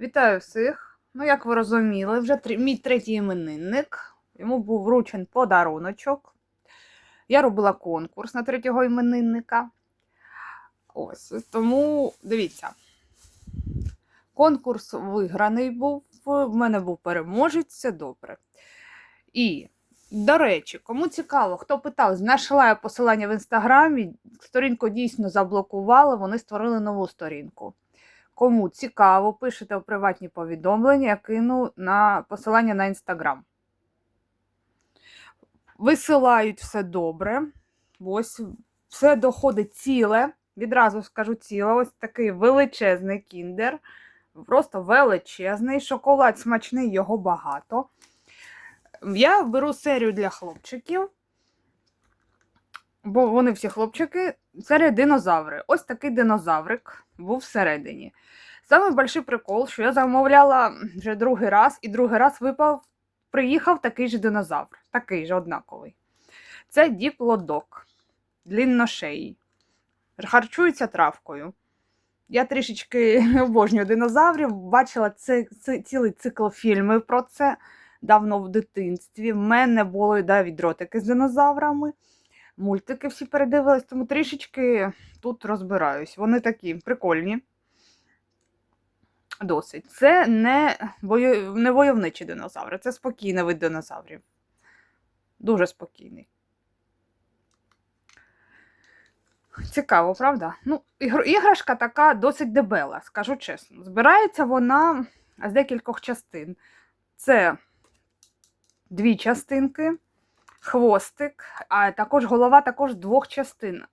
Вітаю всіх. Ну, як ви розуміли, вже три- мій третій іменинник. Йому був вручен подаруночок. Я робила конкурс на третього іменинника. Ось, тому дивіться. Конкурс виграний був. В мене був переможець, все добре. І, до речі, кому цікаво, хто питав, знайшла я посилання в інстаграмі, сторінку дійсно заблокували, вони створили нову сторінку. Кому цікаво, пишете у приватні повідомлення, я кину на посилання на інстаграм. Висилають все добре. Ось все доходить ціле. Відразу скажу ціле. Ось такий величезний кіндер. Просто величезний. Шоколад смачний, його багато. Я беру серію для хлопчиків. Бо вони всі хлопчики, серія динозаври. Ось такий динозаврик був всередині. Саме больший прикол, що я замовляла вже другий раз, і другий раз випав, приїхав такий же динозавр, такий же однаковий. Це діплодок, длінношеїй. Харчується травкою. Я трішечки обожнюю динозаврів, бачила це, це, цілий цикл фільмів про це давно в дитинстві. В мене були да, відротики з динозаврами. Мультики всі передивились, тому трішечки тут розбираюсь. Вони такі прикольні. Досить. Це не, бою... не войовничі динозаври, це спокійний вид динозаврів. Дуже спокійний. Цікаво, правда? Ну, іграшка така досить дебела, скажу чесно. Збирається вона з декількох частин. Це дві частинки, хвостик, а також голова також двох частин.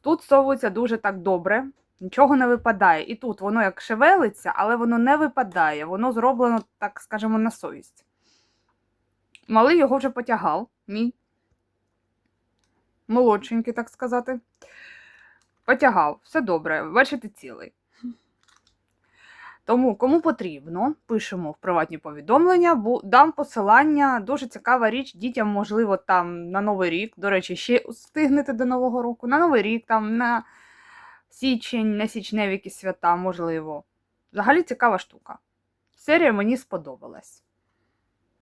Тут совується дуже так добре, нічого не випадає. І тут воно як шевелиться, але воно не випадає. Воно зроблено, так скажемо, на совість. Малий його вже потягав, мій. Молодшенький, так сказати. Потягав, все добре, бачите, цілий. Тому, кому потрібно, пишемо в приватні повідомлення, бо дам посилання. Дуже цікава річ. Дітям, можливо, там на Новий рік, до речі, ще встигнете до Нового року, на Новий рік, там на січень, на січневі свята, можливо. Взагалі цікава штука. Серія мені сподобалась.